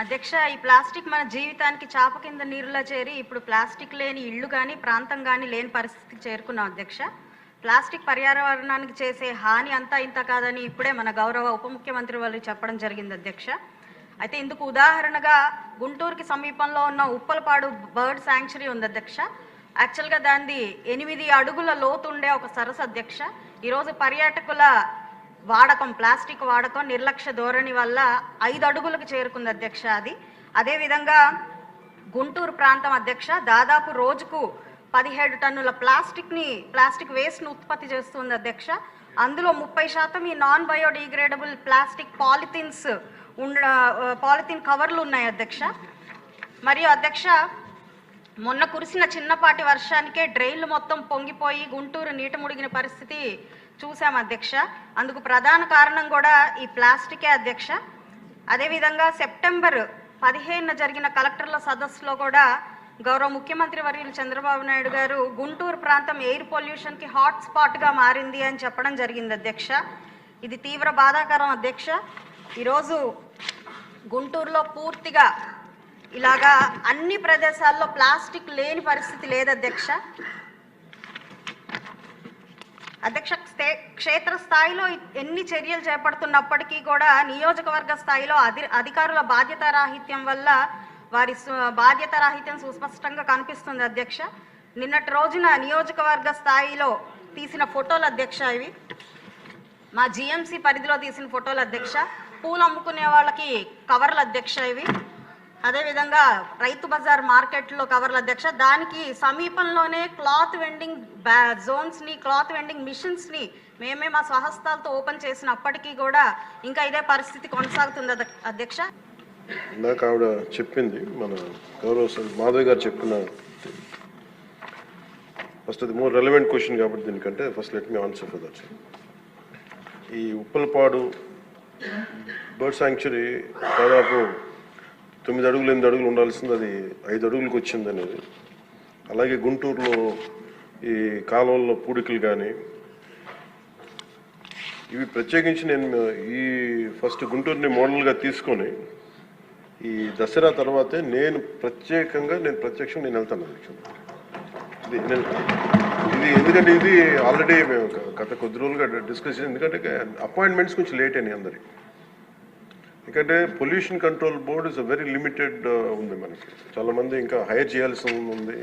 అధ్యక్ష ఈ ప్లాస్టిక్ మన జీవితానికి చాప కింద నీరులా చేరి ఇప్పుడు ప్లాస్టిక్ లేని ఇళ్ళు కానీ ప్రాంతం కానీ లేని పరిస్థితికి చేరుకున్నాం అధ్యక్ష. ప్లాస్టిక్ పర్యావరణానికి చేసే హాని అంతా ఇంత కాదని ఇప్పుడే మన గౌరవ ఉప ముఖ్యమంత్రి వాళ్ళు చెప్పడం జరిగింది అధ్యక్ష. అయితే ఇందుకు ఉదాహరణగా గుంటూరుకి సమీపంలో ఉన్న ఉప్పలపాడు బర్డ్ శాంక్చురీ ఉంది అధ్యక్ష. యాక్చువల్గా దాన్ని ఎనిమిది అడుగుల లోతుండే ఒక సరస్సు అధ్యక్ష. ఈరోజు పర్యాటకుల వాడకం ప్లాస్టిక్ వాడకం నిర్లక్ష్య ధోరణి వల్ల ఐదు అడుగులకు చేరుకుంది అధ్యక్ష అది. అదేవిధంగా గుంటూరు ప్రాంతం అధ్యక్ష దాదాపు రోజుకు పదిహేడు టన్నుల ప్లాస్టిక్ని ప్లాస్టిక్ వేస్ట్ను ఉత్పత్తి చేస్తుంది అధ్యక్ష. అందులో ముప్పై శాతం ఈ నాన్ బయోడిగ్రేడబుల్ ప్లాస్టిక్ పాలిథిన్స్ ఉండ పాలిథిన్ కవర్లు ఉన్నాయి అధ్యక్ష. మరియు అధ్యక్ష మొన్న కురిసిన చిన్నపాటి వర్షానికే డ్రైన్లు మొత్తం పొంగిపోయి గుంటూరు నీట ముడిగిన పరిస్థితి చూసాం అధ్యక్ష. అందుకు ప్రధాన కారణం కూడా ఈ ప్లాస్టికే అధ్యక్ష. అదేవిధంగా సెప్టెంబర్ పదిహేనున జరిగిన కలెక్టర్ల సదస్సులో కూడా గౌరవ ముఖ్యమంత్రి వర్యులు చంద్రబాబు నాయుడు గారు గుంటూరు ప్రాంతం ఎయిర్ పొల్యూషన్కి హాట్ స్పాట్గా మారింది అని చెప్పడం జరిగింది అధ్యక్ష. ఇది తీవ్ర బాధాకరం అధ్యక్ష. ఈరోజు గుంటూరులో పూర్తిగా ఇలాగా అన్ని ప్రదేశాల్లో ప్లాస్టిక్ లేని పరిస్థితి లేదు అధ్యక్ష. అధ్యక్ష క్షే- క్షేత్ర స్థాయిలో ఎన్ని చర్యలు చేపడుతున్నప్పటికీ కూడా నియోజకవర్గ స్థాయిలో అధి అధికారుల బాధ్యత రాహిత్యం వల్ల వారి సు- బాధ్యత రాహిత్యం సుస్పష్టంగా కనిపిస్తుంది అధ్యక్ష. నిన్నటి రోజున నియోజకవర్గ స్థాయిలో తీసిన ఫోటోలు అధ్యక్ష ఇవి. మా జిఎంసి పరిధిలో తీసిన ఫోటోలు అధ్యక్ష. పూలు అమ్ముకునే వాళ్ళకి కవర్ల అధ్యక్ష ఇవి. అదేవిధంగా రైతు బజార్ మార్కెట్లో కవర్ల అధ్యక్ష దానికి సమీపంలోనే క్లాత్ వెండింగ్ బ్యా- జోన్స్ని క్లాత్ వెండింగ్ మిషన్స్ని మేమే మా స్వహస్తాలతో ఓపెన్ చేసినప్పటికీ కూడా ఇంకా ఇదే పరిస్థితి కొనసాగుతుంది అధ్యక్ష. ఇందాక ఆవిడ చెప్పింది మన గౌరవ సభ్యులు మాధవ్ గారు చెప్పిన ఫస్ట్ అది మోర్ రెలవెంట్ క్వశ్చన్ కాబట్టి దీనికంటే first let me answer for that ఈ ఉప్పలపాడు బర్డ్ శాంక్చురీ దాదాపు తొమ్మిది అడుగులు ఎనిమిది అడుగులు ఉండాల్సింది అది ఐదు అడుగులకు వచ్చింది అనేది. అలాగే గుంటూరులో ఈ కాలువల్లో పూడికలు కానీ ఇవి ప్రత్యేకించి నేను ఈ ఫస్ట్ గుంటూరుని మోడల్గా తీసుకొని ఈ దసరా తర్వాతే నేను ప్రత్యేకంగా నేను ప్రత్యక్షంగా నేను వెళ్తాను అధ్యక్షుడు. ఇది నేను ఇది ఎందుకంటే ఇది ఆల్రెడీ మేము గత కొద్ది రోజులుగా డిస్కస్ ఎందుకంటే అపాయింట్మెంట్స్ కొంచెం లేట్ అయినాయి అందరికి. ఎందుకంటే pollution control board is very limited uh, ఉంది మనకి. చాలా మంది ఇంకా హైర్ చేయాల్సి ఉంది.